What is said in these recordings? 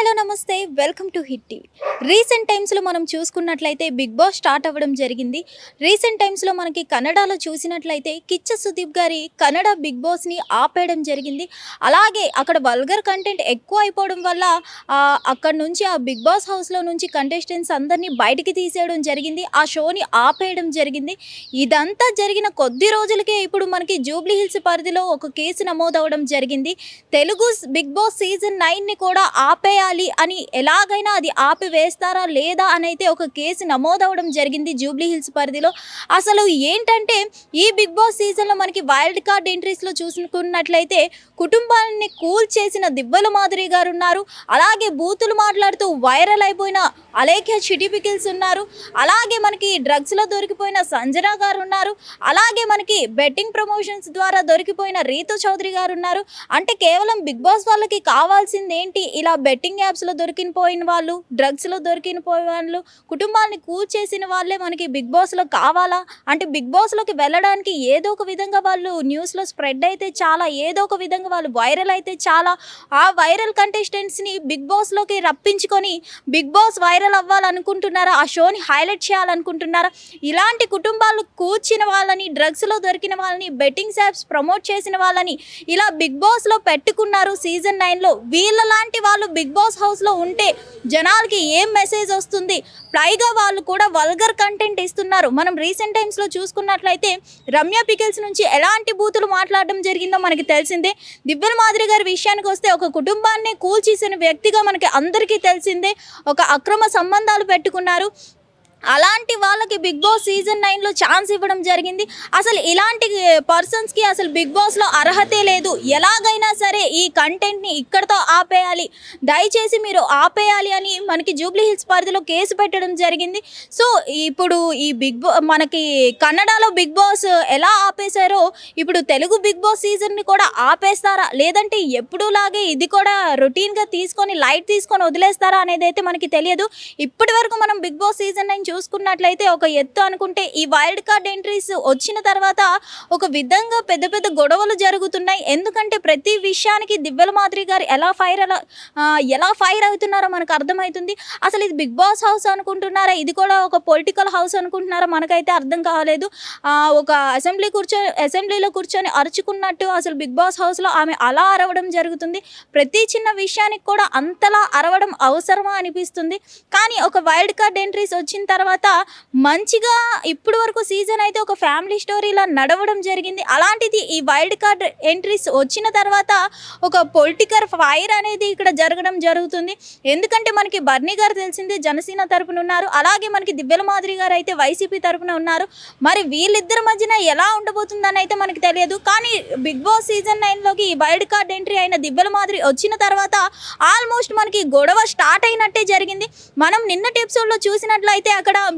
Hello నమస్తే. Welcome to Hit TV. Recent టైమ్స్లో మనం చూసుకున్నట్లయితే బిగ్ బాస్ స్టార్ట్ అవ్వడం జరిగింది. రీసెంట్ టైమ్స్లో మనకి కన్నడలో చూసినట్లయితే కిచ్చ సుదీప్ గారి కన్నడ బిగ్ బాస్ని ఆపేయడం జరిగింది. అలాగే అక్కడ వల్గర్ కంటెంట్ ఎక్కువ అయిపోవడం వల్ల అక్కడ నుంచి ఆ బిగ్ బాస్ హౌస్లో నుంచి కంటెస్టెంట్స్ అందరినీ బయటికి తీసేయడం జరిగింది. ఆ షోని ఆపేయడం జరిగింది. ఇదంతా జరిగిన కొద్ది రోజులకే ఇప్పుడు మనకి జూబ్లీ హిల్స్ పరిధిలో ఒక కేసు నమోదవడం జరిగింది. తెలుగు బిగ్ బాస్ సీజన్ నైన్ని కూడా ఆపేయాలి అని ఎలాగైనా అది ఆపివేస్తారా లేదా అని అయితే ఒక కేసు నమోదవడం జరిగింది జూబ్లీ హిల్స్ పరిధిలో. అసలు ఏంటంటే ఈ బిగ్ బాస్ సీజన్లో మనకి వైల్డ్ కార్డ్ ఎంట్రీస్లో చూసుకున్నట్లయితే కుటుంబాన్ని కూల్ చేసిన దివ్వల మాధురి గారు ఉన్నారు. అలాగే బూతులు మాట్లాడుతూ వైరల్ అయిపోయిన అలేఖ్య చిటిపికిల్స్ ఉన్నారు. అలాగే మనకి డ్రగ్స్లో దొరికిపోయిన సంజన గారు ఉన్నారు. అలాగే మనకి బెట్టింగ్ ప్రమోషన్స్ ద్వారా దొరికిపోయిన రీతు చౌదరి గారు ఉన్నారు. అంటే కేవలం బిగ్ బాస్ వాళ్ళకి కావాల్సింది ఏంటి ఇలా బెట్టింగ్ యాప్స్లో దొరికిపోయిన వాళ్ళు డ్రగ్స్లో దొరికిపోయిన వాళ్ళు కుటుంబాన్ని కూల్చేసిన వాళ్ళే మనకి బిగ్ బాస్లో కావాలా? అంటే బిగ్ బాస్లోకి వెళ్ళడానికి ఏదో ఒక విధంగా వాళ్ళు న్యూస్లో స్ప్రెడ్ అయితే చాలా ఏదో ఒక విధంగా వాళ్ళు వైరల్ అయితే చాలా ఆ వైరల్ కంటెస్టెంట్స్ని బిగ్ బాస్లోకి రప్పించుకొని బిగ్ బాస్ వైరల్ అవ్వాలనుకుంటున్నారా? ఆ షోని హైలైట్ చేయాలనుకుంటున్నారా? ఇలాంటి కుటుంబాలు కూర్చిన వాళ్ళని డ్రగ్స్లో దొరికిన వాళ్ళని బెట్టింగ్ యాప్స్ ప్రమోట్ చేసిన వాళ్ళని ఇలా బిగ్ బాస్లో పెట్టుకున్నారు సీజన్ నైన్లో వీళ్ళ లాంటి వాళ్ళు బిగ్ బాస్ హౌస్లో ఉంటే జనాలకి ఏం మెసేజ్ వస్తుంది? పైగా వాళ్ళు కూడా వల్గర్ కంటెంట్ ఇస్తున్నారు. మనం రీసెంట్ టైమ్స్లో చూసుకున్నట్లయితే రమ్య పికిల్స్ నుంచి ఎలాంటి బూతులు మాట్లాడడం జరిగిందో మనకి తెలిసిందే. దివ్యల మాదిరి గారి విషయానికి వస్తే ఒక కుటుంబాన్ని కూల్చేసిన వ్యక్తిగా మనకి అందరికీ తెలిసిందే. ఒక అక్రమ సంబంధాలు పెట్టుకున్నారు. అలాంటి వాళ్ళకి బిగ్ బాస్ సీజన్ నైన్లో ఛాన్స్ ఇవ్వడం జరిగింది. అసలు ఇలాంటి పర్సన్స్కి అసలు బిగ్ బాస్లో అర్హతే లేదు. ఎలాగైనా సరే ఈ కంటెంట్ని ఇక్కడతో ఆపేయాలి. దయచేసి మీరు ఆపేయాలి అని మనకి జూబ్లీ హిల్స్ పరిధిలో కేసు పెట్టడం జరిగింది. సో ఇప్పుడు ఈ బిగ్ బా మనకి కన్నడలో బిగ్ బాస్ ఎలా ఆపేశారో ఇప్పుడు తెలుగు బిగ్ బాస్ సీజన్ని కూడా ఆపేస్తారా? లేదంటే ఎప్పుడులాగే ఇది కూడా రొటీన్గా తీసుకొని లైట్ తీసుకొని వదిలేస్తారా అనేది అయితే మనకి తెలియదు. ఇప్పటి వరకు మనం బిగ్ బాస్ సీజన్ నైన్ చూసుకున్నట్లయితే ఒక ఎత్తు అనుకుంటే ఈ వైల్డ్ కార్డ్ ఎంట్రీస్ వచ్చిన తర్వాత ఒక విధంగా పెద్ద పెద్ద గొడవలు జరుగుతున్నాయి. ఎందుకంటే ప్రతి విషయానికి దివ్యల మాదిరి గారు ఎలా ఫైర్ అలా ఎలా ఫైర్ అవుతున్నారో మనకు అర్థమవుతుంది అసలు ఇది బిగ్ బాస్ హౌస్ అనుకుంటున్నారా? ఇది కూడా ఒక పొలిటికల్ హౌస్ అనుకుంటున్నారా? మనకైతే అర్థం కాలేదు. ఒక అసెంబ్లీ కూర్చొని అసెంబ్లీలో కూర్చొని అరుచుకున్నట్టు అసలు బిగ్ బాస్ హౌస్లో ఆమె అలా అరవడం జరుగుతుంది. ప్రతి చిన్న విషయానికి కూడా అంతలా అరవడం అవసరమా అనిపిస్తుంది. కానీ ఒక వైల్డ్ కార్డ్ ఎంట్రీస్ వచ్చిన తర్వాత తర్వాత మంచిగా ఇప్పుడు వరకు సీజన్ అయితే ఒక ఫ్యామిలీ స్టోరీలా నడవడం జరిగింది. అలాంటిది ఈ వైల్డ్ కార్డ్ ఎంట్రీస్ వచ్చిన తర్వాత ఒక పొలిటికల్ ఫైర్ అనేది ఇక్కడ జరగడం జరుగుతుంది. ఎందుకంటే మనకి బర్నీ గారు తెలిసింది జనసేన తరపున ఉన్నారు. అలాగే మనకి దివ్యల మాదిరి గారు అయితే వైసీపీ తరపున ఉన్నారు. మరి వీళ్ళిద్దరి మధ్యన ఎలా ఉండబోతుందని అయితే మనకి తెలియదు. కానీ బిగ్ బాస్ సీజన్ నైన్లోకి ఈ వైల్డ్ కార్డ్ ఎంట్రీ అయిన దివ్యల మాదిరి వచ్చిన తర్వాత ఆల్మోస్ట్ మనకి గొడవ స్టార్ట్ అయినట్టే జరిగింది. మనం నిన్నటి ఎపిసోడ్లో చూసినట్లయితే అక్కడ ఇక్కడ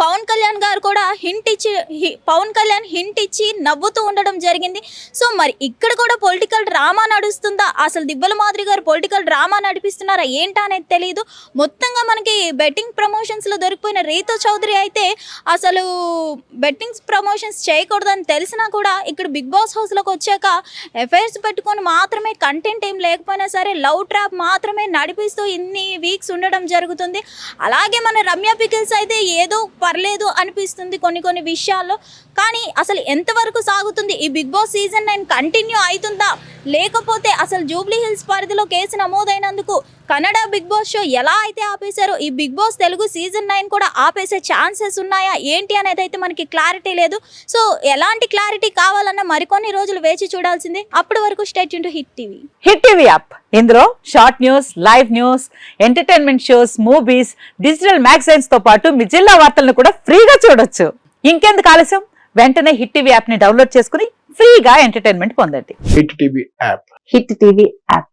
పవన్ కళ్యాణ్ గారు కూడా హింట్ ఇచ్చి పవన్ కళ్యాణ్ హింట్ ఇచ్చి నవ్వుతూ ఉండడం జరిగింది. సో మరి ఇక్కడ కూడా పొలిటికల్ డ్రామా నడుస్తుందా? అసలు దిబ్బల మాదిరి గారు పొలిటికల్ డ్రామా నడిపిస్తున్నారా? ఏంటా అనేది తెలియదు మొత్తంగా మనకి బెట్టింగ్ ప్రమోషన్స్లో దొరికిపోయిన రీతు చౌదరి అయితే అసలు బెట్టింగ్స్ ప్రమోషన్స్ చేయకూడదని తెలిసినా కూడా ఇక్కడ బిగ్ బాస్ హౌస్లోకి వచ్చాక ఎఫైర్స్ పెట్టుకొని మాత్రమే కంటెంట్ ఏం లేకపోయినా సరే లవ్ ట్రాప్ మాత్రమే నడిపిస్తూ ఇన్ని వీక్స్ ఉండడం జరుగుతుంది. అలాగే మన రమ్య పికిల్స్ అయితే ఏదో పర్లేదు అనిపిస్తుంది కొన్ని కొన్ని విషయాల్లో. కానీ అసలు ఎంతవరకు సాగుతుంది? ఈ Bigg Boss season nine continue అవుతుందా? లేకపోతే అసలు జూబ్లీ హిల్స్ పరిధిలో కేసు నమోదైనందుకు కన్నడ బిగ్ బాస్ షో ఎలా అయితే ఆపేశారో ఈ Bigg Boss Telugu season nine కూడా ఆపేసే ఛాన్సెస్ ఉన్నాయా ఏంటి అనేది అయితే మనకి క్లారిటీ లేదు. సో ఎలాంటి క్లారిటీ కావాలన్నా మరికొన్ని రోజులు వేచి చూడాల్సిందే. అప్పటి వరకు state to Hit TV Hit TV app ఇందులో short news live news entertainment shows movies digital మ్యాగజైన్స్తో పాటు మీ జిల్లా వార్తలను కూడా ఫ్రీగా చూడొచ్చు. ఇంకెందుకు ఆలస్యం? వెంటనే హిట్ టీవీ యాప్ని డౌన్లోడ్ చేసుకుని ఫ్రీగా ఎంటర్టైన్మెంట్ పొందండి. Hit TV app Hit TV app